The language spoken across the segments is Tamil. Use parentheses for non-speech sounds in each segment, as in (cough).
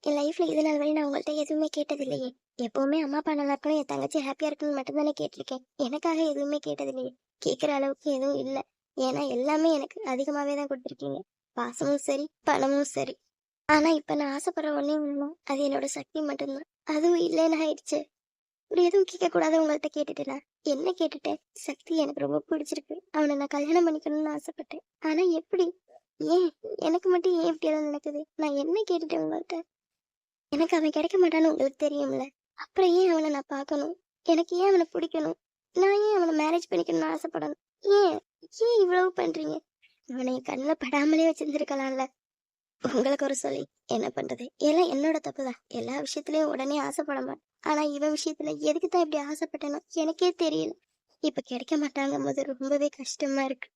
என் லைஃப்ல இது நாள் வரை நான் உங்கள்கிட்ட எதுவுமே கேட்டதில்லையே. எப்பவுமே அம்மா அப்பா நல்லா இருக்கணும் என் தங்கச்சி ஹாப்பியா இருக்கணும்னு மட்டும்தானே கேட்டிருக்கேன். எனக்காக எதுவுமே கேட்டதில்லையே. கேட்குற அளவுக்கு எதுவும் இல்லை. ஏன்னா எல்லாமே எனக்கு அதிகமாவே தான் கொடுத்துருக்கீங்க. பாசமும் சரி பணமும் சரி. ஆனா இப்ப நான் ஆசைப்படுற ஒண்ணே ஒண்ணுனா அது என்னோட சக்தி மட்டும்தான். அதுவும் இல்லைன்னு ஆயிடுச்சு. இப்படி எதுவும் கேட்க கூடாது உங்கள்கிட்ட கேட்டுட்டேனா என்ன கேட்டுட்டேன்? சக்தி எனக்கு ரொம்ப பிடிச்சிருக்கு. அவனை நான் கல்யாணம் பண்ணிக்கணும்னு ஆசைப்பட்டேன். ஆனா எப்படி? ஏன்? எனக்கு மட்டும் ஏன் இப்படி எல்லாம் நடக்குது? நான் என்ன கேட்டுட்டேன் உங்கள்கிட்ட எனக்கு அவன் கிடைக்க மாட்டான்னு உங்களுக்கு தெரியும்ல. அப்புறம் ஏன் அவனை நான் பார்க்கணும்? எனக்கு ஏன் அவனை பிடிக்கணும்? நான் ஏன் அவனை மேரேஜ் பண்ணிக்கணும்னு ஆசைப்படணும்? ஏன்? ஏன் இவ்வளவு பண்றீங்க? அவனை என் கண்ணில் படாமலே வச்சிருந்துருக்கலாம்ல. உங்களுக்கு ஒரு சொல்லி என்ன பண்றது? எல்லாம் என்னோட தப்பு தான் எல்லா விஷயத்துலயும் உடனே ஆசைப்பட மாட்டேன். ஆனா இவன் விஷயத்துல எதுக்கு தான் இப்படி ஆசைப்பட்டேனோ எனக்கே தெரியல. இப்ப கிடைக்க மாட்டாங்க போது ரொம்பவே கஷ்டமா இருக்கு.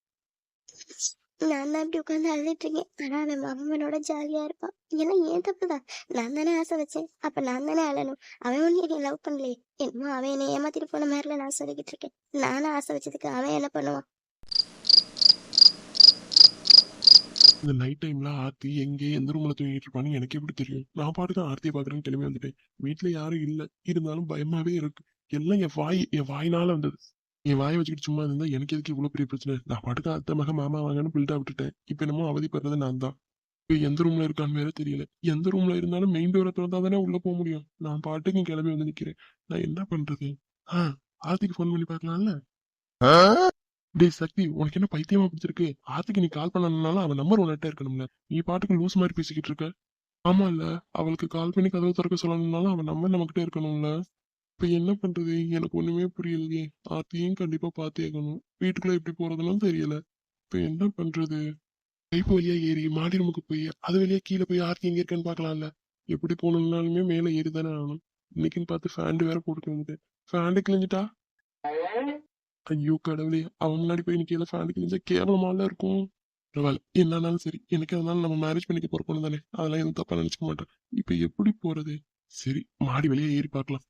நான் தான் இப்படி உட்காந்து அழுதுட்டு இருக்கேன். ஆனா அவன் மாமனோட ஜாலியா இருப்பான். ஏன்னா ஏன் தப்புதான் நான் தானே ஆசை வச்சேன். அப்ப நான் தானே அழணும். அவன் ஒண்ணு என்னை லவ் பண்ணலையே. என்னமோ அவன் என்னை ஏமாத்திட்டு போன மாதிரில நான் சொல்லிக்கிட்டு இருக்கேன். நானும் ஆசை வச்சதுக்கு அவன் என்ன பண்ணுவான்? இந்த நைட் டைம்ல ஆர்த்தி எங்கே எந்த ரூம்ல தூங்கிட்டு இருப்பான்னு எனக்கு எப்படி தெரியும்? நான் பாட்டுக்கு ஆர்த்தியை பாக்குறேன்னு கிளம்பி வந்துட்டேன். வீட்டுல யாரும் இல்ல. இருந்தாலும் பயமாவே இருக்கு. எல்லாம் என் வாய் என் வாயினால வந்தது. என் வாயை வச்சுக்கிட்டு சும்மா இருந்தா எனக்கு எதுக்கு இவ்வளவு பெரிய பிரச்சனை? நான் பாட்டுக்கு அத்தை மக மாமா வாங்கன்னு பில்டா விட்டுட்டேன். இப்ப என்னமோ அவதிப்படுறது நான் தான். இப்ப எந்த ரூம்ல இருக்கான்னு வேற தெரியல. எந்த ரூம்ல இருந்தாலும் மெயின் டோரை திறந்தா தானே உள்ள போக முடியும். நான் பாட்டுக்கு கிளம்பி வந்து நிக்கிறேன். நான் என்ன பண்றது? ஆ ஆர்த்திக்கு ஃபோன் பண்ணி பார்க்கலாம்ல? டேய் சக்தி உனக்கு என்ன பைத்தியமா பிடிச்சிருக்கு? ஆத்துக்கு நீ கால் பண்ணனால அவன் நம்பர் உன்கிட்ட இருக்கணும்ல. நீ பாட்டுக்கு லூஸ் மாதிரி பேசிக்கிட்டு இருக்க. ஆமா இல்ல அவளுக்கு கால் பண்ணி கதவை திறக்க சொல்லணும்னாலும் அவன் நம்பர் நம்மகிட்ட இருக்கணும்ல. இப்ப என்ன பண்றது? எனக்கு ஒண்ணுமே புரியலையே. ஆர்த்தியும் கண்டிப்பா பாத்தேக்கணும் வீட்டுக்குள்ள எப்படி போறதுன்னு தெரியல. இப்ப என்ன பண்றது? பைப்பு வழியா ஏறி மாடி ரூமுக்கு போய் அது வழியா கீழே போய் ஆர்த்தி எங்க இருக்கேன்னு பாக்கலாம்ல எப்படி போகணும்னாலுமே மேல ஏறி தானே ஆகணும். இன்னைக்குன்னு பார்த்து ஃபேண்டு வேற போட்டுட்டு வந்துட்டேன். ஃபேண்டு கிழிஞ்சிட்டா? ஐயோ கடவுளே அவன் முன்னாடி போய் நிக்கல ஃபேண்டு கிழிஞ்சா கேவலமால இருக்கும். பரவாயில்ல என்னன்னாலும் சரி. எனக்கு அதனால நம்ம மேரேஜ் பண்ணிக்க போற பொண்ணு தானே அதெல்லாம் எதுவும் தப்பா நினைச்சுக்க மாட்டேன். இப்ப எப்படி போறது? சரி மாடி வழியா ஏறி பார்க்கலாம்.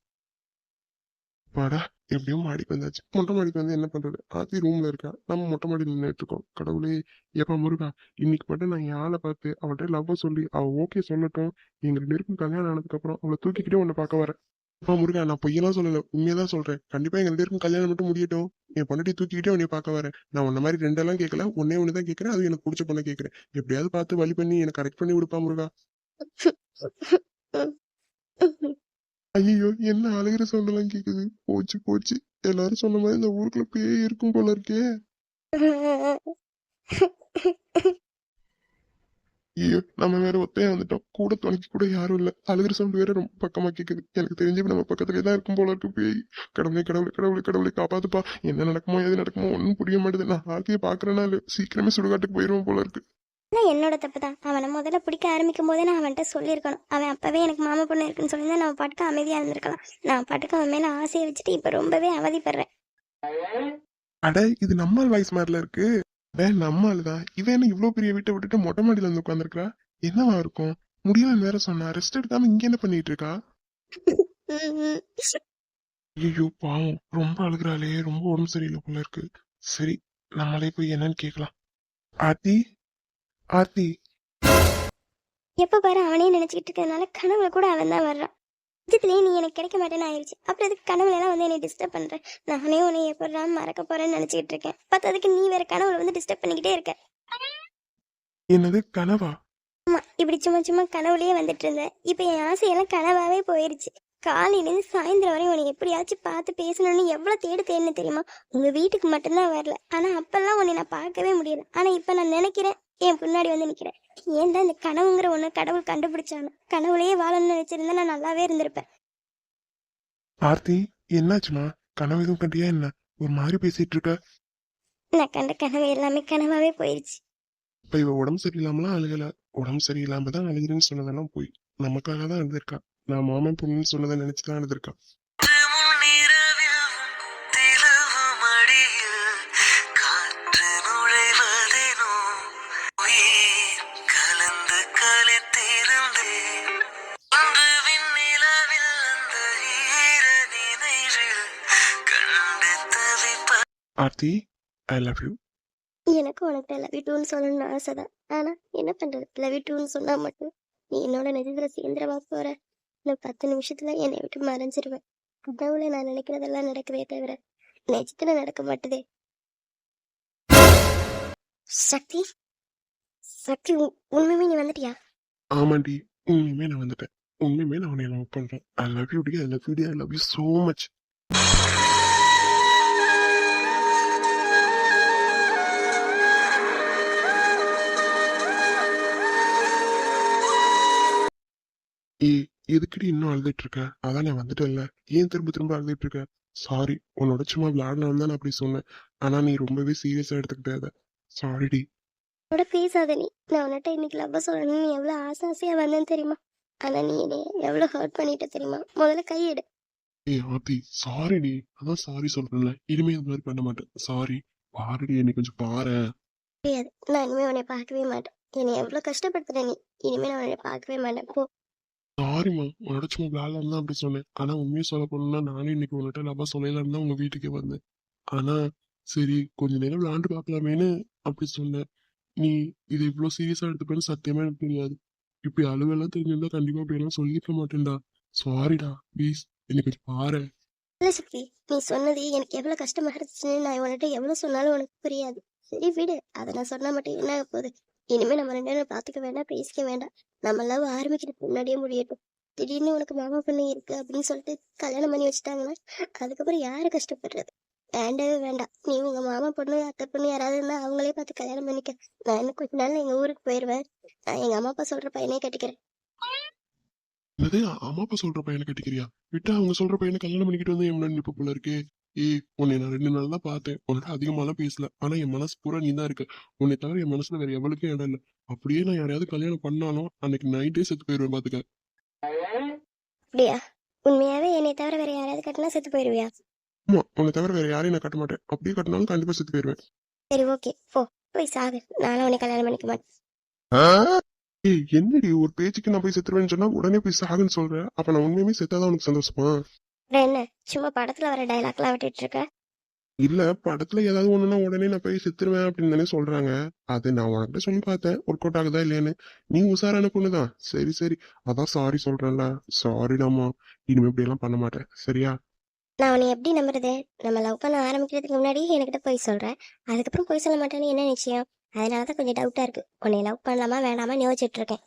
பாடா எப்படியும் மாடிக்கு வந்தாச்சு. மொட்டை மாடிக்கு வந்து என்ன பண்றது? ஆத்தி ரூம்ல இருக்கா? நம்ம மொட்டை மாடியில் நின்றுட்டு இருக்கோம். கடவுளே எப்ப முருகா இன்னைக்கு மட்டும் நான் யாழை பார்த்து அவள்கிட்ட லவ் சொல்லி அவ ஓகே சொல்லட்டும். எங்க ரெண்டு பேருக்கும் கல்யாணம் ஆனதுக்கு அப்புறம் அவளை தூக்கிக்கிட்டே உன்னை பார்க்க வரேன். அப்பா முருகா நான் பொய்யெல்லாம் சொல்லல. உண்மையதான் சொல்றேன். கண்டிப்பா எங்க ரெண்டு பேருக்கும் கல்யாணம் மட்டும் முடியட்டும். என் பொண்டாட்டி தூக்கிக்கிட்டே உன்னை பார்க்க வரேன். நான் உன்ன மாதிரி ரெண்டெல்லாம் கேட்கல ஒன்னே ஒன்று தான் கேட்கறேன் அது எனக்கு பிடிச்ச பொண்ணை கேட்கறேன் எப்படியாவது பார்த்து வழி பண்ணி எனக்கு கரெக்ட் பண்ணி விடுப்பா முருகா. (laughs) ஐயோ என்ன அழுகிற சவுண்டெல்லாம் கேக்குது? போச்சு போச்சு. எல்லாரும் சொன்ன மாதிரி இந்த ஊருக்குள்ள பேய் இருக்கும் போல இருக்கே. ஐயோ நம்ம வேற ஒத்தையா வந்துட்டோம். கூட துணைக்கு கூட யாரும் இல்ல. அழுகிற சவுண்ட் வேற ரொம்ப பக்கமா கேக்குது. எனக்கு தெரிஞ்சு நம்ம பக்கத்துலயே தான் இருக்கும் போல இருக்கு பேய். கடவுளே கடவுளே கடவுளே கடவுளே காப்பாத்துப்பா. என்ன நடக்குமோ எது நடக்குமோ ஒன்னும் புரிய மாட்டேது நான் ஆர்த்தியை பாக்குறேன்னா சீக்கிரமே சுடுகாட்டுக்கு போயிருவோம் போல இருக்கு. ஆனால் என்னோட தப்பு தான் அவனை முதல்ல பிடிக்க ஆரம்பிக்கும் போதே நான் அவன்கிட்ட சொல்லியிருக்கணும். அவன் அப்பவே எனக்கு மாமா பொண்ணு இருக்குன்னு சொல்லி நான் பாட்டுக்கு அமைதியாக இருந்திருக்கலாம். நான் பாட்டுக்கு அவன் மேலே ஆசையை வச்சுட்டு இப்போ ரொம்பவே அவதிப்படுறேன். அட இது நம்ம வாய்ஸ் மாதிரில இருக்கு. அட நம்ம தான் இவன் என்ன இவ்வளோ பெரிய வீட்டை விட்டுட்டு மொட்டை மாடியில் வந்து உட்காந்துருக்கா என்னவா இருக்கும்? முடியலன்னு வேற சொன்னா ரெஸ்ட் எடுக்காம இங்க என்ன பண்ணிட்டு இருக்கா? ஐயோ பாவம். ரொம்ப அழுகுறாளே. ரொம்ப உடம்பு சரியில்லை போல இருக்கு. சரி நம்மளே போய் என்னன்னு கேட்கலாம். ஆதி ஆர்த்தி எப்ப பாரு அவனே நினைச்சுக்கிட்டு இருக்கிறதுனால கனவுல கூட அவன் தான் வர்றான். நிஜத்திலேயே நீ எனக்கு கிடைக்க மாட்டேன்னு ஆயிடுச்சு அப்புறம் அதுக்கு கனவுல எல்லாம் வந்து என்னை டிஸ்டர்ப் பண்ற? நானே உன்னை எப்படா மறக்க போறேன்னு நினைச்சிட்டு இருக்கேன். பத்ததுக்கு நீ வேற கனவுல வந்து டிஸ்டர்ப் பண்ணிக்கிட்டே இருக்க. என்னது கனவா? ஆமா இப்படி சும்மா சும்மா கனவுலயே வந்துட்டு இருந்தேன் இப்ப என் ஆசையெல்லாம் கனவாவே போயிருச்சு. காலையிலேருந்து சாயந்தரம் வரையும் உன்னை எப்படியாச்சும் பார்த்து பேசணும்னு எவ்வளவு தேடு தேடுன்னு தெரியுமா? உங்க வீட்டுக்கு மட்டும்தான் வரல. ஆனா அப்பெல்லாம் உன்னை நான் பார்க்கவே முடியல. ஆனா இப்ப நான் நினைக்கிறேன் என் பின்னாடி வந்து நிக்கிறேன். ஏன் தான் இந்த கனவுங்கிற ஒண்ணு கடவுள் கண்டுபிடிச்சானோ? கனவுலயே வாழணும்னு நினைச்சிருந்தா நான் நல்லாவே இருந்திருப்பேன். ஆர்த்தி என்னாச்சுமா? கனவு எதுவும் கண்டியா என்ன? ஒரு மாதிரி பேசிட்டு இருக்க. நான் கண்ட கனவு எல்லாமே கனவாவே போயிருச்சு. இப்ப இவ உடம்பு சரியில்லாமலாம் அழுகல? உடம்பு சரியில்லாம தான் அழுகிறேன்னு சொன்னதெல்லாம் போய் நமக்காக தான் அழுதுருக்கா. நான் மாமன் பொண்ணுன்னு சொன்னதை நினைச்சுதான் அழுதுருக்கா. ஆர்த்தி ஐ லவ் யூ எனக்கு உனக்கு லவ் யூ டூன்னு சொல்லணும்னு ஆசை தான். ஆனால் என்ன பண்ணுறது லவ் யூ டூன்னு சொன்னால் மட்டும் நீ என்னோட நெஜத்தில் சேர்ந்துடவா போகிற இன்னும் பத்து நிமிஷத்தில் என்னை விட்டு மறைஞ்சிருவேன். கடவுளை நான் நினைக்கிறதெல்லாம் நடக்கவே தவிர நிஜத்தில் நடக்க மாட்டுதே. சக்தி சக்தி உண்மையுமே நீ வந்துட்டியா? ஆமாண்டி உண்மையுமே நான் வந்துட்டேன். உண்மையுமே நான் உன்னை லவ் பண்றேன். ஐ லவ் யூ டி I love you D I love you so much ஏ எதுக்குடி இன்னும் அழுதுட்டு இருக்க? அதான் நான் வந்துட்டேன்ல. ஏன் திரும்ப திரும்ப அழுதுட்டு இருக்க? சாரி உன்னோட சும்மா விளையாடலாம் தான் அப்படி சொன்னேன். ஆனா நீ ரொம்பவே சீரியஸா எடுத்துக்கிட்டே சாரிடி என்னோட பேசாத நீ. நான் உன்கிட்ட இன்னைக்கு லவ் சொல்லணும்னு நீ எவ்வளோ ஆசை ஆசையாக வந்தேன்னு தெரியுமா? ஆனால் நீ என்னை எவ்வளோ ஹர்ட் பண்ணிட்ட தெரியுமா? முதல்ல கையெடு ஏய் ஆத்தி சாரிடி அதான் சாரி சொல்றேன்ல. இனிமே இந்த மாதிரி பண்ண மாட்டேன். சாரி பாருடி என்னை கொஞ்சம் பாரு. நான் இனிமே உன்னை பார்க்கவே மாட்டேன். என்னை எவ்வளோ கஷ்டப்படுத்துற நீ? இனிமே நான் உன்னை பார்க்கவே மாட்டேன். போ. சாரிம்மா உன்னோட சும்மா விளையாடலாம் தான் அப்படி சொன்னேன். ஆனா உண்மையை சொல்ல போனோம்னா நானும் இன்னைக்கு உன்கிட்ட லவ்வா சொல்லலாம்னு தான் உங்க வீட்டுக்கே வந்தேன். ஆனா சரி கொஞ்ச நேரம் விளையாண்டு பார்க்கலாமேன்னு அப்படி சொன்னேன். நீ இதை இவ்வளவு சீரியஸா எடுத்துப்பேன்னு சத்தியமா எனக்கு தெரியாது. இப்படி அழுவெல்லாம் தெரிஞ்சிருந்தா கண்டிப்பா அப்படியெல்லாம் சொல்லியிருக்க மாட்டேன்டா. சாரிடா ப்ளீஸ் என்னை கொஞ்சம் பாரு. இல்லை சக்தி நீ சொன்னது எனக்கு எவ்வளோ கஷ்டமா இருந்துச்சுன்னு நான் உன்கிட்ட எவ்வளோ சொன்னாலும் உனக்கு புரியாது. சரி விடு. அதை நான் சொன்னால் மட்டும் என்ன போகுது? இனிமே நம்ம ரெண்டு பேரும் பார்த்துக்க வேண்டாம் பேசிக்க வேண்டாம். நம்ம லவ் ஆரம்பிக்கிறதுக்கு முன்னாடியே முடியட்டும். திடீர்னு உனக்கு மாமா பொண்ணு இருக்கு அப்படின்னு சொல்லிட்டு கல்யாணம் பண்ணி வச்சுட்டாங்கன்னா அதுக்கப்புறம் யாரு கஷ்டப்படுறது? வேண்டவே வேண்டாம். நீ உங்க மாமா பொண்ணு அத்தை பொண்ணு யாராவது இருந்தா அவங்களே பார்த்து கல்யாணம் பண்ணிக்க. நான் இன்னும் கொஞ்ச நாள்ல எங்க ஊருக்கு போயிருவேன். நான் எங்க அம்மா அப்பா சொல்ற பையனே கட்டிக்கிறேன். அம்மா அப்பா சொல்ற பையனை கட்டிக்கிறியா? விட்டா அவங்க சொல்ற பையனை கல்யாணம் பண்ணிக்கிட்டு வந்து எவ்வளவு முன்னாடி போல இருக்கு? ஏய் உன்னை நான் ரெண்டு நாள் தான் பார்த்தேன். உன்னோட அதிகமாலாம் பேசல. ஆனா என் மனசு பூரா நீ தான் இருக்க. உன்னை தவிர என் மனசுல வேற எவளுக்கும் இடம் இல்ல. அப்படியே நான் யாரையாவது கல்யாணம் பண்ணாலும் அன்னைக்கு நைட்டே செத்து போயிருவேன் பாத்துக்க. அப்படியா? உண்மையாவே என்னை தவிர வேற யாராவது கட்டினா செத்து போயிடுவியா ஆமா உன்னை தவிர வேற யாரையும் நான் கட்ட மாட்டேன். அப்படியே கட்டினாலும் கண்டிப்பா செத்து போயிருவேன். சரி ஓகே. போ. போய் சாகு. நானும் உன்னை கல்யாணம் பண்ணிக்க மாட்டேன். ஏய் என்னடி? ஒரு பேச்சுக்கு நான் போய் செத்துருவேன்னு சொன்னா உடனே போய் சாகுன்னு சொல்ற? அப்ப நான் உண்மையுமே செத்தாதான் உனக்கு சந்தோஷமா? அப்புறம் என்ன? சும்மா படத்துல வர டைலாக்லாம் விட்டுட்டு இருக்க? இல்ல படத்துல ஏதாவது ஒண்ணுனா உடனே நான் போய் செத்துருவேன் அப்படின்னு தானே சொல்றாங்க. அது நான் உனக்கிட்ட சொல்லி பார்த்தேன். ஒர்க் அவுட் ஆகுதா இல்லையான்னு. நீ உசாரான பொண்ணுதான். சரி சரி. அதான் சாரி சொல்றேன்ல. சாரிடாமா இனிமே இப்படி எல்லாம் பண்ண மாட்டேன். சரியா? நான் உன்னை எப்படி நம்புறது? நம்ம லவ் பண்ண ஆரம்பிக்கிறதுக்கு முன்னாடி என்கிட்ட போய் சொல்றேன் அதுக்கப்புறம் போய் சொல்ல மாட்டேன்னு என்ன நிச்சயம்? அதனால தான் கொஞ்சம் டவுட்டா இருக்கு. உன்னை லவ் பண்ணலாமா வேண்டாமா யோசிச்சுட்டு இருக்கேன்.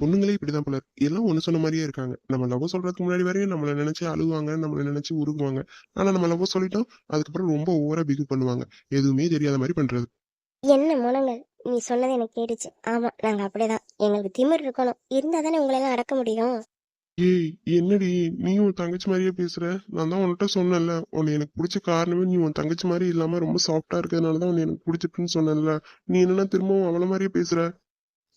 பொண்ணுங்களே இப்படிதான் போல. எல்லாம் ஒண்ணு சொன்ன மாதிரியே இருக்காங்க. நம்ம லவ் சொல்றதுக்கு முன்னாடி வரையும் நம்மள நினைச்சு அழுவாங்க நம்மள நினைச்சு உருகுவாங்க. ஆனா நம்ம லவ் சொல்லிட்டோம் அதுக்கப்புறம் ரொம்ப ஓவரா பிகு பண்ணுவாங்க. எதுவுமே தெரியாத மாதிரி பண்றது. என்ன முனங்கள்? நீ சொன்னது எனக்கு கேட்டுச்சு. ஆமா நாங்க அப்படிதான். எங்களுக்கு திமிர் இருக்கணும். இருந்தா தானே உங்களை எல்லாம் அடக்க முடியும்? ஏய் என்னடி? நீ உன் தங்கச்சி மாதிரியே பேசுற? நான் தான் உன்கிட்ட சொன்னேன்ல. உன்னை எனக்கு பிடிச்ச காரணமே நீ உன் தங்கச்சி மாதிரி இல்லாம ரொம்ப சாஃப்டா இருக்கிறதுனால தான் உன்னை எனக்கு பிடிச்சிருக்குன்னு சொன்னேன்ல. நீ என்னன்னா திரும்பவும் அவள மாதிரியே பேசுற?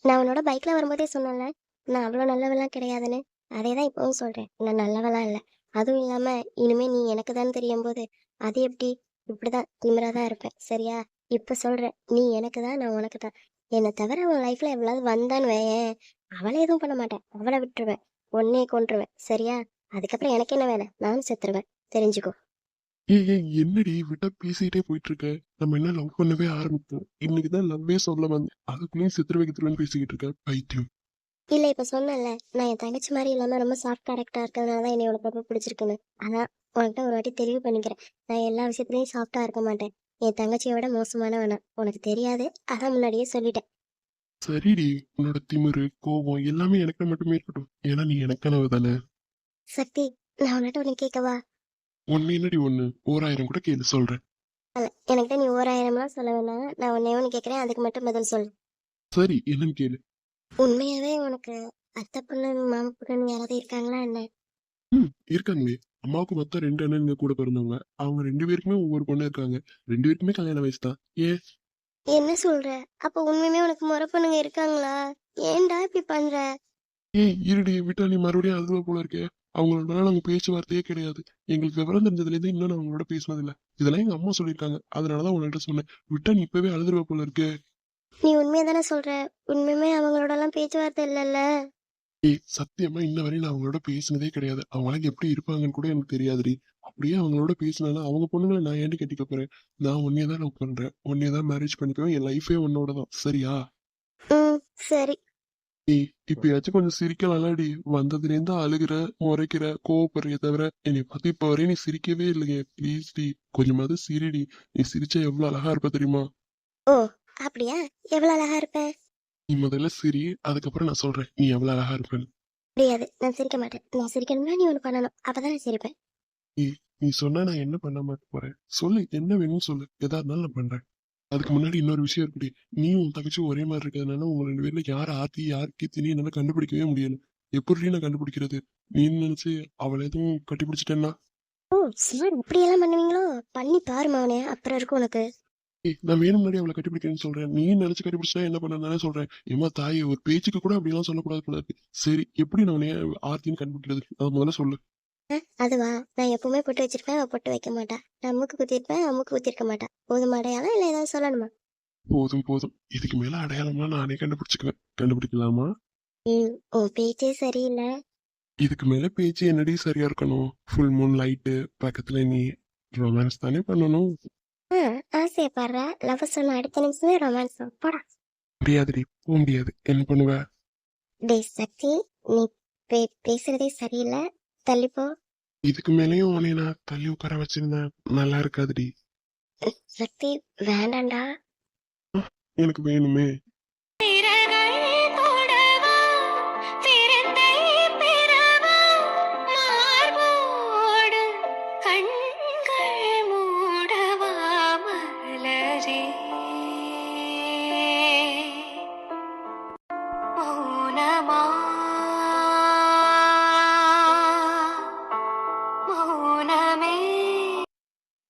நான் உன்னோட பைக்ல வரும்போதே சொன்னேன்ல நான் அவ்வளோ நல்லவெல்லாம் கிடையாதுன்னு. அதே தான் இப்பவும் சொல்றேன். நான் நல்லவெல்லாம் இல்லை. அதுவும் இல்லாம இனிமே நீ எனக்கு தான் தெரியும் போது அது எப்படி? இப்படிதான் திமிரா தான் இருப்பேன். சரியா? இப்ப சொல்றேன். நீ எனக்கு தான் நான் உனக்கு தான் என்னை தவிர அவன் லைஃப்ல எவ்வளவு வந்தான்னு வையேன். அவளை எதுவும் பண்ண மாட்டேன். அவளை விட்டுருவேன். உன்னையே கொண்டுருவேன் சரியா? அதுக்கப்புறம் எனக்கு என்ன வேலை? நானும் செத்துருவேன். தெரிஞ்சுக்கோ. ஏய் ஏய் என்னடி விட்டா பேசிட்டே போயிட்டு இருக்க நம்ம என்ன லவ் பண்ணவே ஆரம்பிப்போம் இன்னைக்கு தான் லவ்வே சொல்ல வந்து அதுக்குள்ளேயும் சித்திர வைக்கிறதுலன்னு பேசிக்கிட்டு இருக்க. பைத்தியம். இல்ல இப்ப சொன்னேன்ல நான் என் தங்கச்சி மாதிரி இல்லாம ரொம்ப சாஃப்ட் கேரக்டரா இருக்கிறதுனால தான் என்னை உனக்கு ரொம்ப பிடிச்சிருக்குன்னு. ஆனா உனக்கிட்ட ஒரு வாட்டி தெளிவு பண்ணிக்கிறேன். நான் எல்லா விஷயத்துலயும் சாஃப்டா இருக்க மாட்டேன். என் தங்கச்சியை விட மோசமானவனா? உனக்கு தெரியாது. அதான் முன்னாடியே சொல்லிட்டேன். சரிடி. உன்னோட திமிரு கோபம் எல்லாமே எனக்கு மட்டுமே இருக்கட்டும். ஏன்னா நீ எனக்கானவ தானே? சக்தி நான் உன்கிட்ட ஒண்ணு கேட்கவா? ஒன்னு என்னடி ஒண்ணு ஓராயிரம் கூட கேளு சொல்றேன். என்கிட்ட நீ ஓராயிரம்லாம் சொல்ல வேணாம் நான் உன்னை ஒன்று கேட்குறேன் அதுக்கு மட்டும் பதில் சொல்லு. சரி என்னன்னு கேளு. உண்மையாவே உனக்கு அத்தை பொண்ணு மாமா பொண்ணு யாராவது இருக்காங்களா என்ன? ம் இருக்காங்களே அம்மாவுக்கு மொத்தம் ரெண்டு அண்ணனுங்க கூட பிறந்தவங்க. அவங்க ரெண்டு பேருக்குமே ஒவ்வொரு பொண்ணு இருக்காங்க. ரெண்டு பேருக்குமே கல்யாண வயசு தான். ஏன்? என்ன சொல்ற? அப்ப உண்மையுமே உனக்கு முறை பொண்ணுங்க இருக்காங்களா? ஏன்டா இப்படி பண்ற? ஏய் இருடி விட்டா நீ மறுபடியும் அழுவ போல இருக்கே. அவங்களோட நாங்க பேச்சுவார்த்தையே கிடையாது. எங்களுக்கு விவரம் தெரிஞ்சதுல இருந்து இன்னும் நான் அவங்களோட பேசினது இல்ல இதெல்லாம் எங்க அம்மா சொல்லியிருக்காங்க. அதனாலதான் உங்கள்கிட்ட சொன்னேன். விட்டா நீ இப்பவே அழுதுருவ போல இருக்கு. நீ உண்மையை தானே சொல்ற? உண்மையுமே அவங்களோடலாம் பேச்சுவார்த்தை இல்லைல்ல? ஏய் சத்தியமா இன்ன வரையும் நான் அவங்களோட பேசினதே கிடையாது. அவங்களாம் எப்படி இருப்பாங்கன்னு கூட எனக்கு தெரியாதுடி. அப்படியே அவங்களோட பேசினாலும் அவங்க பொண்ணுங்களை நான் ஏன்டி கட்டிக்க போறேன்? நான் உன்னையே தான் லவ் பண்றேன். உன்னையே தான் மேரேஜ் பண்ணிக்குவேன். என் லைஃபே உன்னோட தான் சரியா? ம் சரி. ஏய் இப்பயாச்சும் கொஞ்சம் சிரிக்கலாம்லடி வந்ததுல இருந்து அழுகிற முறைக்கிற கோவப்படுறிய தவிர என்னை பார்த்து இப்ப வரையும் நீ சிரிக்கவே இல்லைங்க ப்ளீஸ் டி. கொஞ்சமாவது சிரிடி நீ சிரிச்சா எவ்வளவு அழகா இருப்ப தெரியுமா? ஓ அப்படியா? எவ்வளவு அழகா இருப்பேன் நீ முதல்ல சிரி அதுக்கப்புறம் நான் சொல்றேன் நீ எவ்வளவு அழகா இருப்பேன்னு. முடியாது நான் சிரிக்க மாட்டேன். நான் சிரிக்கணும்னா நீ ஒன்று பண்ணணும். அப்பதான் நான் சிரிப்பேன் நீ சொன்னா நான் என்ன பண்ணாம இருக்க போறேன்? சொல்லு என்ன வேணும்னு சொல்லு. எதா இருந்தாலும் நான் பண்றேன். அதுக்கு முன்னாடி இன்னொரு விஷயம் இருக்குடி நீயும் உன் தங்கச்சி ஒரே மாதிரி இருக்கிறதுனால உங்க ரெண்டு பேர்ல யார் ஆத்தி யார் கீர்த்தினி என்னால கண்டுபிடிக்கவே முடியல. எப்படி நான் கண்டுபிடிக்கிறது? நீ நினைச்சு அவளை எதுவும் கட்டி பிடிச்சிட்டேன்னா ஓ சிவன் இப்படியெல்லாம் பண்ணுவீங்களோ? பண்ணி பாரு மவனே அப்புறம் இருக்கும் உனக்கு. ஏய், நான் வேணும் முன்னாடி அவளை கட்டிப்பிடிக்கிறேன்னு சொல்றேன். நீ நினைச்சு கட்டிப்பிடிச்சா என்ன பண்ணதானே சொல்றேன். ஏமா தாய் ஒரு பேச்சுக்கு கூட அப்படிலாம் சொல்லக்கூடாது போல இருக்கு. சரி எப்படி நான் உன்னைய ஆர்த்தின்னு கண்டுபிடிக்கிறது? அதை முதல்ல சொல்லு. அதுவா? நான் எப்பவுமே பொட்டு வச்சிருப்பேன். அவ பொட்டு வைக்க மாட்டா. நான் மூக்கு குத்திருப்பேன் அவ மூக்கு குத்திருக்க மாட்டா. போதும் அடையாளம்? இல்ல ஏதாவது சொல்லணுமா? போதும் போதும். இதுக்கு மேல அடையாளம்லாம் நானே கண்டுபிடிச்சுக்குவேன். கண்டுபிடிக்கலாமா? ம் உன் பேச்சே சரியில்லை. இதுக்கு மேல பேச்சு என்னடி சரியா இருக்கணும்? ஃபுல் மூன் லைட்டு பக்கத்துல நீ ரொமான்ஸ் தானே பண்ணணும்? ஆ ஆசையை பாடுற. லவ் சொன்ன அடுத்த நிமிஷமே ரொமான்ஸ் போடா. முடியாதுடி. போக முடியாது. என்ன பண்ணுவ? டேய் சக்தி நீ பே பேசுறதே சரியில்லை. தள்ளிப்போ? இதுக்கு மேலேயும் உன்னை நான் தள்ளி உட்கார வச்சிருந்தேன் நல்லா இருக்காதுடி. சக்தி வேண்டாம்டா. எனக்கு வேணுமே.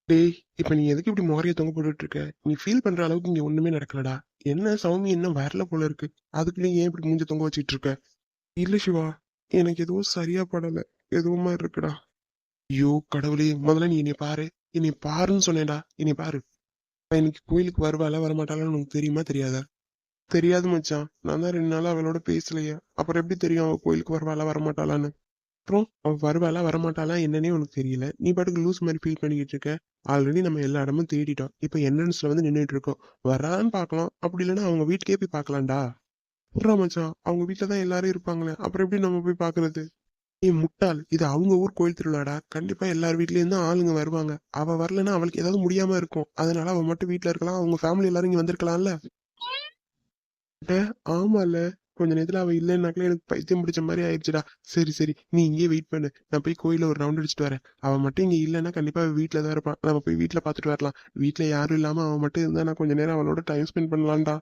டேய் இப்ப நீ எதுக்கு இப்படி மோரைய தொங்க போட்டுட்டு இருக்க? நீ ஃபீல் பண்ற அளவுக்கு இங்க ஒண்ணுமே நடக்கலடா. என்ன சௌமி என்ன வரல போல இருக்கு. அதுக்கு நீ ஏன் இப்படி மூஞ்ச தொங்க வச்சிட்டு இருக்க? இல்ல சிவா எனக்கு எதுவும் சரியா படல. எதுவும் மாதிரி இருக்குடா? ஐயோ கடவுளே முதல்ல நீ என்னை பாரு. என்னை பாருன்னு சொன்னேன்டா. என்னை பாரு. இன்னைக்கு கோயிலுக்கு வருவாளா வரமாட்டாளான்னு உனக்கு தெரியுமா தெரியாதா? தெரியாது மச்சான். நான் தான் ரெண்டு நாளா அவளோட பேசலையே. அப்புறம் எப்படி தெரியும் அவ கோயிலுக்கு வருவாளா வரமாட்டாளான்னு? அப்புறம் அவள் வருவாளா வரமாட்டாளா என்னன்னே உனக்கு தெரியல. நீ பாட்டுக்கு லூஸ் மாதிரி ஃபீல் பண்ணிக்கிட்டு இருக்க. ஆல்ரெடி நம்ம எல்லா இடமும் தேடிட்டோம். இப்போ என்ட்ரன்ஸில் வந்து நின்றுட்டு இருக்கோம். வரான்னு பார்க்கலாம். அப்படி இல்லைன்னா அவங்க வீட்டுக்கே போய் பார்க்கலாம்டா. புறா மச்சான் அவங்க வீட்டில் தான் எல்லாரும் இருப்பாங்களே. அப்புறம் எப்படி நம்ம போய் பார்க்கறது? ஏ முட்டாள். இது அவங்க ஊர் கோயில் திருவிழாடா. கண்டிப்பா எல்லார் வீட்லயும் தான் ஆளுங்க வருவாங்க. அவ வரலன்னா அவளுக்கு ஏதாவது முடியாம இருக்கும். அதனால அவ மட்டும் வீட்ல இருக்கலாம். அவங்க ஃபேமிலி எல்லாரும் இங்க வந்திருக்கலாம்ல? ஆமால. கொஞ்ச நேரத்துல அவ இல்லைன்னாக்கல எனக்கு பைத்தியம் பிடிச்ச மாதிரி ஆயிடுச்சுடா சரி சரி நீ இங்கேயே வெயிட் பண்ணு. நான் போய் கோயில ஒரு ரவுண்ட் அடிச்சுட்டு வரேன். அவன் மட்டும் இங்க இல்லைன்னா கண்டிப்பா வீட்டில் தான் இருப்பான் நம்ம போய் வீட்டில் பார்த்துட்டு வரலாம். வீட்டில் யாரும் இல்லாம அவன் மட்டும் இருந்தா நான் கொஞ்ச நேரம் அவளோட டைம் ஸ்பெண்ட் பண்ணலாம்டா.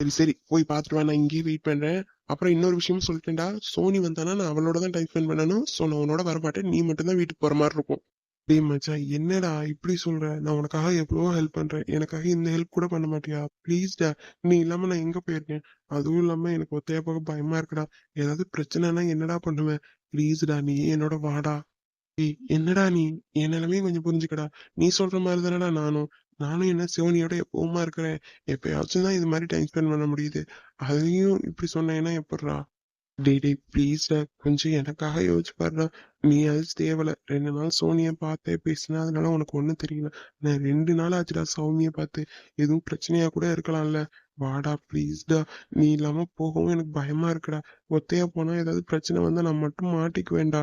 சரி சரி போய் பார்த்துட்டு வா. நான் இங்கேயே வெயிட் பண்றேன். அப்புறம் இன்னொரு விஷயம் சொல்லிட்டேன்டா. சோனி வந்தானா நான் அவளோட தான் டைம் ஸ்பெண்ட் பண்ணணும். ஸோ நான் அவனோட வரமாட்டேன். நீ மட்டும் தான் வீட்டுக்கு போற மாதிரி இருக்கும். டேய் மச்சான் என்னடா இப்படி சொல்ற? நான் உனக்காக எவ்வளவோ ஹெல்ப் பண்றேன். எனக்காக இந்த ஹெல்ப் கூட பண்ண மாட்டியா? ப்ளீஸ் டா நீ இல்லாம நான் எங்க போயிருக்கேன்? அதுவும் இல்லாம எனக்கு ஒத்தையா போக பயமா இருக்குடா. ஏதாவது பிரச்சனைனா என்னடா பண்ணுவேன்? ப்ளீஸ்டா நீ என்னோட வாடா. ஏய் என்னடா நீ? என் நிலைமையும் கொஞ்சம் புரிஞ்சுக்கடா. நீ சொல்ற மாதிரி தானடா நானும். நானும் என்ன சிவனியோட எப்பவுமா இருக்கிறேன்? எப்பயாச்சும் தான் இது மாதிரி டைம் ஸ்பெண்ட் பண்ண முடியுது. அதையும் இப்படி சொன்னேன்னா எப்படிடா? டேய் டேய் ப்ளீஸ்டா கொஞ்சம் எனக்காக யோசிச்சு பாருடா நீ அது தேவல ரெண்டு நாள் சோனியை பார்த்தே பேசினா அதனால உனக்கு ஒன்றும் தெரியல. நான் ரெண்டு நாள் ஆச்சுடா சௌமியை பார்த்து. எதுவும் பிரச்சனையா கூட இருக்கலாம்ல. வாடா ப்ளீஸ்டா நீ இல்லாம போகவும் எனக்கு பயமா இருக்குடா. ஒத்தையா போனா ஏதாவது பிரச்சனை வந்தா நான் மட்டும் மாட்டிக்க வேண்டா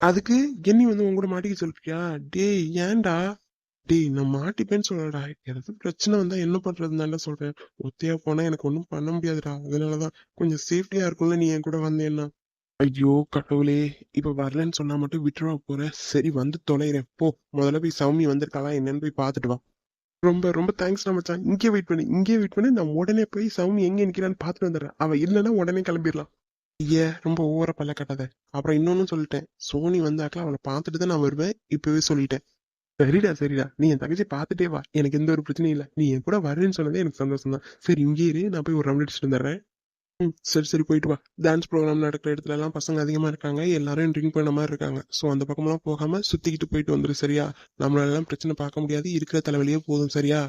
அதுக்கு என்னி வந்து உன் கூட மாட்டிக்க சொல்றியா? டேய் ஏன்டா? டேய் நான் மாட்டிப்பேன்னு சொல்லடா ஏதாவது பிரச்சனை வந்தா என்ன பண்றதுன்னு சொல்றேன். ஒத்தையா போனா எனக்கு ஒன்றும் பண்ண முடியாதுடா. அதனாலதான் கொஞ்சம் சேஃப்டியா இருக்கும்ல நீ என் கூட வந்தேன்னா. ஐயோ கடவுளே. இப்ப வரலன்னு சொன்னா மட்டும் விட்டுருவா போற. சரி வந்து தொலைகிறேன் போ. முதல்ல போய் சௌமி வந்திருக்காளா என்னன்னு போய் பாத்துட்டு வா. ரொம்ப ரொம்ப தேங்க்ஸ் மச்சான். இங்கே வெயிட் பண்ணு. இங்கே வெயிட் பண்ணு. நான் உடனே போய் சௌமி எங்க நிக்கிறான்னு பார்த்துட்டு வந்துடுறேன். அவ இல்லைன்னா உடனே கிளம்பிடலாம். ஐயா ரொம்ப ஓவர பல்ல கட்டாத. அப்புறம் இன்னொன்னு சொல்லிட்டேன். சோனி வந்தாக்கல அவளை பார்த்துட்டு தான் நான் வருவேன். இப்பவே சொல்லிட்டேன். சரிடா சரிடா. நீ என் தங்கச்சி பார்த்துட்டே வா. எனக்கு எந்த ஒரு பிரச்சனையும் இல்லை. நீ என் கூட வரேன்னு சொன்னதே எனக்கு சந்தோஷம் தான். சரி இங்கே இரு. நான் போய் ஒரு ரவுண்ட் அடிச்சுட்டு வந்துடுறேன். ம் சரி சரி போயிட்டு வா. டான்ஸ் ப்ரோக்ராம் நடக்கிற இடத்துல எல்லாம் பசங்க அதிகமா இருக்காங்க. எல்லாரும் ட்ரிங்க் பண்ண மாதிரி இருக்காங்க. ஸோ அந்த பக்கமெல்லாம் போகாம சுத்திக்கிட்டு போயிட்டு வந்துரு சரியா? நம்மளால எல்லாம் பிரச்சனை பார்க்க முடியாது. இருக்கிற தலைவலியே போதும் சரியா?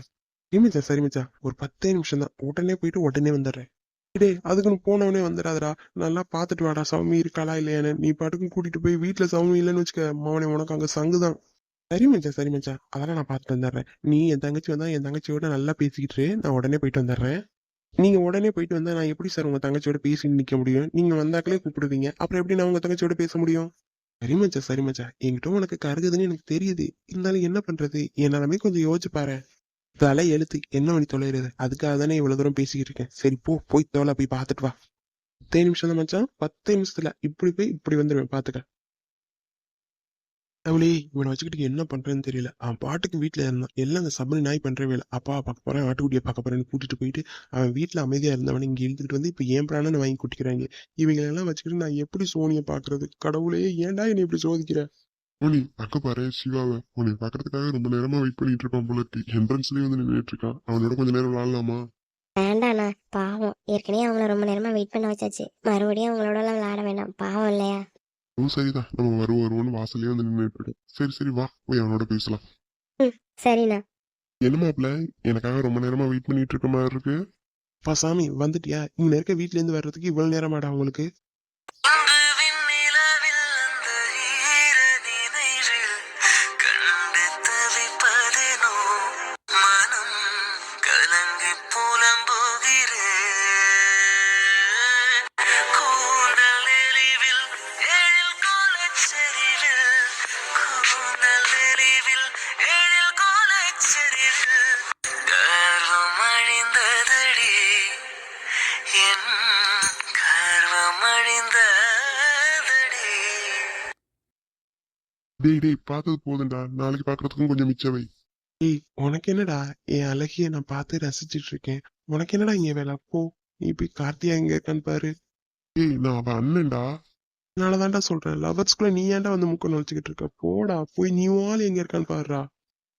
சரிமிச்சா சரிமிச்சா ஒரு பத்தே நிமிஷம் தான். உடனே போயிட்டு உடனே வந்துடுறேன். டேய் அதுக்குன்னு போனவனே வந்துடாதடா. நல்லா பார்த்துட்டு வாடா. சௌமி இருக்காளா இல்லையானு நீ பாட்டுக்கும் கூட்டிட்டு போய் வீட்டில் சௌமி இல்லைன்னு வச்சுக்க. மவனே உனக்கு அங்க சங்கு தான். சரி மச்சா சரி மச்சா அதெல்லாம் நான் பார்த்துட்டு வந்துடுறேன் நீ என் தங்கச்சி வந்தா என் தங்கச்சியோட நல்லா பேசிக்கிட்டு நான் உடனே போயிட்டு வந்துடுறேன் நீங்க உடனே போயிட்டு வந்தா நான் எப்படி சார் உங்க தங்கச்சியோட பேசி நிக்க முடியும்? நீங்க வந்தாக்களே கூப்பிடுவீங்க. அப்புறம் எப்படி நான் உங்க தங்கச்சியோட பேச முடியும்? சரி மச்சா சரி மச்சா என்கிட்ட உனக்கு கருகுதுன்னு எனக்கு தெரியுது. இருந்தாலும் என்ன பண்றது? என் கொஞ்சம் யோசிச்சு பாரு. தலை எழுத்து என்ன பண்ணி தொலைகிறது அதுக்காக தானே இவ்வளவு தூரம் பேசிக்கிட்டு இருக்கேன். சரி போ போய் தோலை போய் பார்த்துட்டு வா. பத்தே நிமிஷம் தான் மச்சான். பத்து நிமிஷத்துல இப்படி போய் இப்படி வந்துடுவேன் பாத்துக்க அவளே இவனை வச்சுக்கிட்டு என்ன பண்றேன்னு தெரியல. அவன் பாட்டுக்கு வீட்டுல இருந்தான். எல்லாம் அந்த சபரி நாய் பண்ற வேலை அப்பா பார்க்க போறேன் ஆட்டுக்குட்டியை பார்க்க போறேன்னு கூட்டிட்டு போயிட்டு அவன் வீட்டுல அமைதியா இருந்தவனை இங்க இழுத்துட்டு வந்து இப்ப ஏன் பிராணன்னு வாங்கி குட்டிக்கிறாங்க. இவங்க எல்லாம் வச்சுக்கிட்டு நான் எப்படி சோனியை பாக்குறது கடவுளே ஏன்டா என்னை இப்படி சோதிக்கிற? மணி அக்க பாரு சிவாவை. உன்னை பாக்குறதுக்காக ரொம்ப நேரமா வெயிட் பண்ணிட்டு இருக்கான் போல இருக்கு. என்ட்ரன்ஸ்லயே வந்து நின்றுட்டு இருக்கான் அவனோட கொஞ்ச நேரம் விளாடலாமா? வேண்டாண்ணா பாவம். ஏற்கனவே அவங்கள ரொம்ப நேரமா வெயிட் பண்ண வச்சாச்சு. மறுபடியும் அவங்களோட எல்லாம் விளையாட வேண்டாம் பாவம் இல்லையா? அதுவும் சரிதான். நம்ம வருவோம் வருவோம்னு வாசல்லயே வந்து நின்றுட்டு சரி சரி வா. போய் அவனோட பேசலாம். சரிண்ணா. என்ன மாப்பிள்ள? எனக்காக ரொம்ப நேரமா வெயிட் பண்ணிட்டு இருக்க மாதிரி இருக்கு. பா சாமி வந்துட்டியா? இங்க இருக்க வீட்ல இருந்து வர்றதுக்கு இவ்வளவு நேரமாடா உங்களுக்கு? டேய் டேய் பார்த்தது போதும்டா. நாளைக்கு பாக்குறதுக்கும் கொஞ்சம் மிச்சவை ஏய் உனக்கு என்னடா? என் அழகிய நான் பார்த்து ரசிச்சிட்டு இருக்கேன். உனக்கு என்னடா இங்க வேலை? போ நீ போய் கார்த்தியா எங்க இருக்கான்னு பாரு. ஏய் நான் அவன் அண்ணன்டா. அதனாலதான்டா சொல்றேன். லவர்ஸ்குள்ள நீ ஏன்டா வந்து முக்க நுழைச்சுக்கிட்டு இருக்க? போடா போய் நீ ஆள் எங்க இருக்கான்னு பாருடா.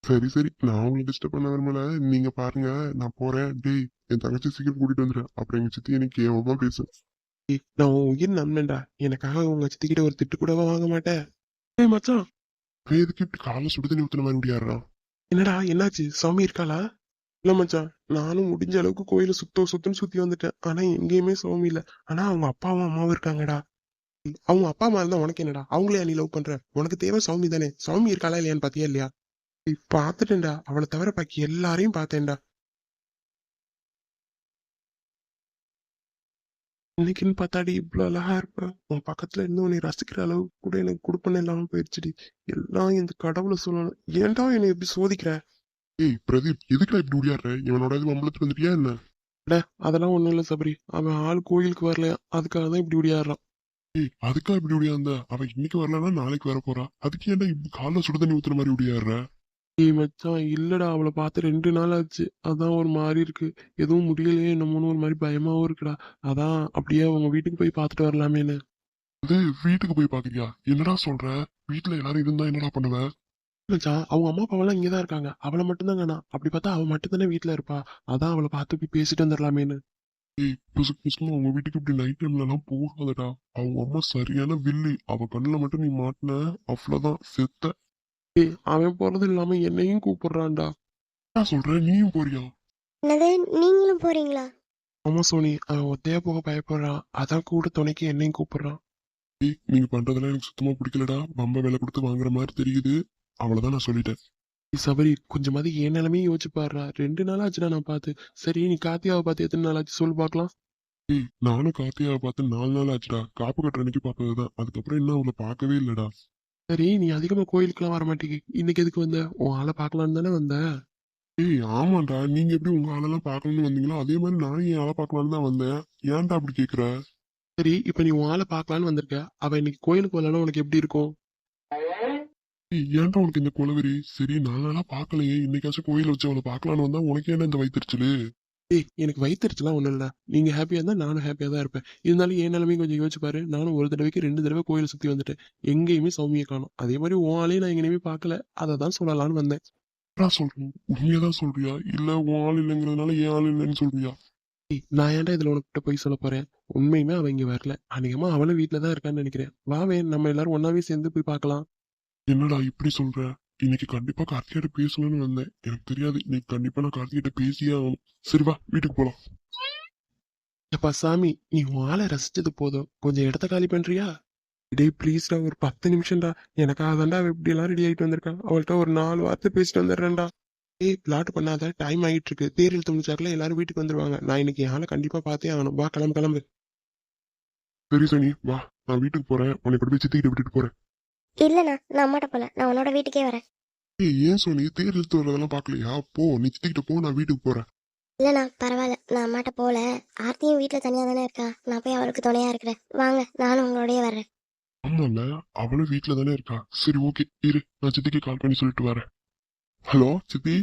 சரி சரி. நான் உங்களை டிஸ்டர்ப் பண்ண விரும்பல. நீங்க பாருங்க நான் போறேன். டேய் என் தங்கச்சி சீக்கிரம் கூட்டிட்டு வந்துடுறேன் அப்புறம் எங்க சித்தி எனக்கு கேவலமா பேசு. நான் உன் உயிர் நண்பன்டா எனக்காக உங்க சித்திக்கிட்ட ஒரு திட்டு கூடவா வாங்க மாட்டேன் ஏய் மச்சான். அவன் எதுக்கு இப்படி காலை சுடுதண்ணி ஊத்துன மாதிரி முடியாடுறான் என்னடா என்னாச்சு? சாமி இருக்காளா? இல்ல மச்சான். நானும் முடிஞ்ச அளவுக்கு கோயில சுத்த சுத்தன்னு சுத்தி வந்துட்டேன். ஆனா எங்கேயுமே சாமி இல்ல. ஆனா அவங்க அப்பாவும் அம்மாவும் இருக்காங்கடா. அவங்க அப்பா அம்மா இருந்தா உனக்கு என்னடா? அவங்களே நீ லவ் பண்ற. உனக்கு தேவை சௌமி தானே? சௌமி இருக்காளா இல்லையான்னு பாத்தியா இல்லையா? பாத்துட்டேன்டா அவளை தவிர பாக்கி எல்லாரையும் பார்த்தேன்டா. இன்னைக்குன்னு பார்த்தாடி இவ்வளவு அழகா இருப்ப? உன் பக்கத்துல இருந்து உன்னை ரசிக்கிற அளவு கூட எனக்கு கொடுப்பன இல்லாம போயிடுச்சுடி எல்லாம் இந்த கடவுளை சொல்லணும். ஏன்டா என்னை இப்படி சோதிக்கிற? ஏய் பிரதீப் எதுக்குடா இப்படி முடியாடுற இவனோட இது வம்பளத்துக்கு வந்துட்டியா என்ன? அட அதெல்லாம் ஒண்ணும் இல்ல சபரி. அவன் ஆள் கோயிலுக்கு வரலையா? அதுக்காக தான் இப்படி விடியாடுறான் ஏய் அதுக்கா இப்படி முடியாந்த அவன் இன்னைக்கு வரலன்னா நாளைக்கு வர போறா அதுக்கு ஏன்டா இப்படி காலைல சுடுதண்ணி ஊத்துற மாதிரி முடியாடுற ஏய் மச்சான் இல்லடா அவளை பார்த்து ரெண்டு நாள் ஆச்சு. அதான் ஒரு மாதிரி இருக்கு. எதுவும் முடியலையே என்னமோன்னு ஒரு மாதிரி பயமாவும் இருக்குடா. அதான் அப்படியே அவங்க வீட்டுக்கு போய் பார்த்துட்டு வரலாமேன்னு. அது வீட்டுக்கு போய் பாக்குறியா என்னடா சொல்ற? வீட்டுல எல்லாரும் இருந்தா என்னடா பண்ணுவ? மச்சான் அவங்க அம்மா அப்பாவெல்லாம் இங்கதான் இருக்காங்க. அவளை மட்டும்தான் காணா அப்படி பார்த்தா அவ மட்டும் தானே வீட்டுல இருப்பா. அதான் அவளை பார்த்து போய் பேசிட்டு வந்துடலாமேன்னு. ஏய் புசு புசுமா உங்க வீட்டுக்கு இப்படி நைட் டைம்ல எல்லாம் போகாதடா. அவங்க அம்மா சரியான வில்லி. அவ கண்ணுல மட்டும் நீ மாட்டின. அவ்வளவுதான். செத்த. ஏய் அவன் போறது இல்லாம என்னையும் கூப்பிடுறான்டா. என்ன சொல்ற நீயும் போறியா? என்னது நீங்களும் போறீங்களா? ஆமா சோனி அவன் ஒத்தையா போக பயப்படுறான். அதான் கூட துணைக்கு என்னையும் கூப்பிடுறான். ஏய் நீங்க பண்றதெல்லாம் எனக்கு சுத்தமா பிடிக்கலடா. பம்ப விலை கொடுத்து வாங்குற மாதிரி தெரியுது. அவ்வளவுதான் நான் சொல்லிட்டேன். ஏய் சபரி கொஞ்சமாவது என் நிலைமையும் யோசிச்சு பாடுறா ரெண்டு நாள் ஆச்சுடா நான் பார்த்து. சரி நீ கார்த்தியாவை பார்த்து எத்தனை நாள் ஆச்சு சொல்லு பார்க்கலாம். ஏய் நானும் கார்த்தியாவை பார்த்து நாலு நாள் ஆச்சுடா. காப்பு கட்டுற அன்னைக்கு பார்த்ததுதான். அதுக்கப்புறம் இன்னும் அவளை பார்க்கவே இல்லடா. சரி நீ அதிகமா கோயிலுக்குலாம் வர மாட்டேங்க. இன்னைக்கு எதுக்கு வந்த? உன் ஆளை பார்க்கலான்னு தானே வந்த. ஏய் ஆமாண்டா. நீங்க எப்படி உங்க ஆளெல்லாம் பார்க்கணும்னு வந்தீங்களோ அதே மாதிரி நானும் என் ஆளை பார்க்கலான்னு தான் வந்தேன். ஏன்டா அப்படி கேக்குற? சரி இப்ப நீ உன் ஆளை பார்க்கலான்னு வந்திருக்க. அவ இன்னைக்கு கோயிலுக்கு வரலன்னா உனக்கு எப்படி இருக்கும்? ஏய் ஏன்டா உனக்கு இந்த குலவெறி சரி நாலு நாளா பார்க்கலையே. இன்னைக்காச்சும் கோயில வச்சு அவளை பார்க்கலான்னு வந்தா உனக்கு ஏன்டா இந்த வயிற்றுச்சலு ஏய் எனக்கு வயிற்றுலாம் ஒண்ணும் இல்ல நீங்க ஹாப்பியா இருந்தா நானும் ஹாப்பியா தான் இருப்பேன். இருந்தாலும் என் நிலைமையும் கொஞ்சம் யோசிச்சு பாரு. நானும் ஒரு தடவைக்கு ரெண்டு தடவை கோயிலை சுத்தி வந்துட்டேன். எங்கேயுமே சௌமியை காணும். அதே மாதிரி உன் ஆளையும் நான் எங்கேயுமே பார்க்கல. அதை தான் சொல்லலாம்னு வந்தேன். என்னடா சொல்றேன் உண்மையதான் சொல்றியா? இல்ல உன் ஆள் இல்லைங்கிறதுனால என் ஆள் இல்லைன்னு சொல்றியா? நான் ஏன்டா இதுல உனக்கிட்ட போய் சொல்ல போறேன்? உண்மையுமே அவ இங்க வரல. அநேகமா அவளும் வீட்டுல தான் இருக்கான்னு நினைக்கிறேன். வாவே நம்ம எல்லாரும் ஒன்னாவே சேர்ந்து போய் பார்க்கலாம். என்னடா இப்படி சொல்ற? இன்னைக்கு கண்டிப்பா கார்த்திகிட்ட பேசணும்னு வந்தேன். எனக்கு தெரியாது. இன்னைக்கு கண்டிப்பா நான் கார்த்திகிட்ட பேசியே ஆகணும். சரி வா வீட்டுக்கு போலாம். எப்பா சாமி நீ ஆளை ரசிச்சது போதும். கொஞ்சம் இடத்த காலி பண்றியா? டேய் ப்ளீஸ்டா ஒரு பத்து நிமிஷம்டா. எனக்காக தான்டா இப்படி எல்லாம் ரெடி ஆயிட்டு வந்திருக்கா அவள்கிட்ட ஒரு நாலு வார்த்தை பேசிட்டு வந்துடுறேன்டா. ஏய் பிளாட் பண்ணாத. டைம் ஆயிட்டு இருக்கு தேர் இழுத்து முடிச்சாக்கல எல்லாரும் வீட்டுக்கு வந்துருவாங்க. நான் இன்னைக்கு என் ஆளை கண்டிப்பா பார்த்தே ஆகணும். வா கிளம்பு கிளம்பு. சரி சனி வா. நான் வீட்டுக்கு போறேன். உன்னை கொண்டு போய் சித்திக்கிட்ட விட்டுட்டு போறேன். இல்லைண்ணா நான் அம்மாட்ட போல. நான் உன்னோட வீட்டுக்கே வரேன். ஏய் ஏன் சோனி? தேர் இழுத்து வர்றதெல்லாம் பார்க்கலையா? போ நீ சித்திக்கிட்ட போ நான் வீட்டுக்கு போறேன். இல்லைண்ணா பரவாயில்ல. நான் அம்மாட்ட போல. ஆர்த்தியும் வீட்டில் தனியாக தானே இருக்கா? நான் போய் அவளுக்கு துணையா இருக்கிறேன். வாங்க நானும் உங்களோடய வர்றேன். ஆமால அவளும் வீட்டுல தானே இருக்கா? சரி ஓகே. இரு நான் சித்திக்கு கால் பண்ணி சொல்லிட்டு வரேன். ஹலோ சித்தி?